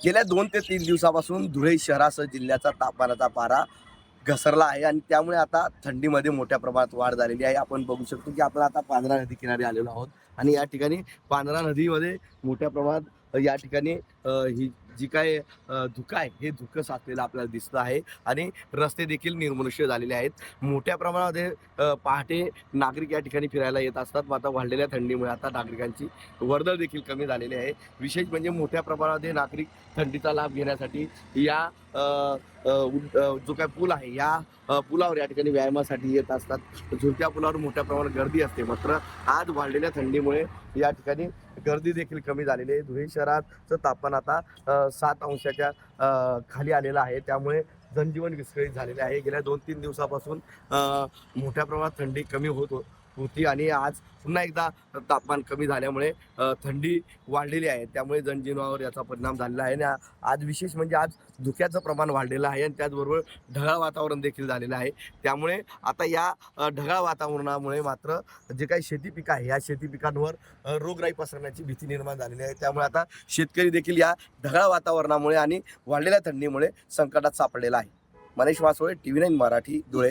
गेल्या दोन ते तीन दिवसापासून धुळे शहरासह जिल्ह्याचा तापमानाचा पारा घसरला आहे आणि त्यामुळे आता थंडीमध्ये मोठ्या प्रमाणात वाढ झालेली आहे. आपण बघू शकतो की आपण आता पांढरा नदी किनारी आलेलो आहोत आणि या ठिकाणी पांढरा नदीमध्ये मोठ्या प्रमाणात या ठिकाणी ही जी काय धुकं आहे हे धुकं साचलेलं आपल्याला दिसतं आहे आणि रस्ते देखील निर्मनुष्य झालेले आहेत. मोठ्या प्रमाणामध्ये पहाटे नागरिक या ठिकाणी फिरायला येत असतात. मग आता वाढलेल्या थंडीमुळे आता नागरिकांची वर्दळ देखील कमी झालेली आहे. विशेष म्हणजे मोठ्या प्रमाणामध्ये नागरिक थंडीचा लाभ घेण्यासाठी या जो काय पूल आहे या पुलावर या ठिकाणी व्यायामासाठी येत असतात. झुलत्या पुलावर मोठ्या प्रमाणात गर्दी असते. मात्र आज वाढलेल्या थंडीमुळे या ठिकाणी गर्दी देखील कमी झालेली आहे. धुळे शहराचं तापमान आता सात अंशाच्या खाली आलेला आहे. त्यामुळे जनजीवन विस्कळीत झालेले आहे. गेल्या दोन तीन दिवसापासून मोठ्या प्रमाणात थंडी कमी होत होती आणि आज पुन्हा एकदा तापमान कमी झाल्यामुळे थंडी वाढलेली आहे. त्यामुळे जनजीवनावर याचा परिणाम झालेला आहे. आणि आज विशेष म्हणजे आज धुक्याचं प्रमाण वाढलेलं आहे आणि त्याचबरोबर ढगाळ वातावरण देखील झालेलं आहे. त्यामुळे आता या ढगाळ वातावरणामुळे मात्र जे काही शेती पिकं आहे या शेती पिकांवर रोगराई पसरण्याची भीती निर्माण झालेली आहे. त्यामुळे आता शेतकरी देखील या ढगाळ वातावरणामुळे आणि वाढलेल्या थंडीमुळे संकटात सापडलेला आहे. Manish Vasole T V nine Marathi Dhule.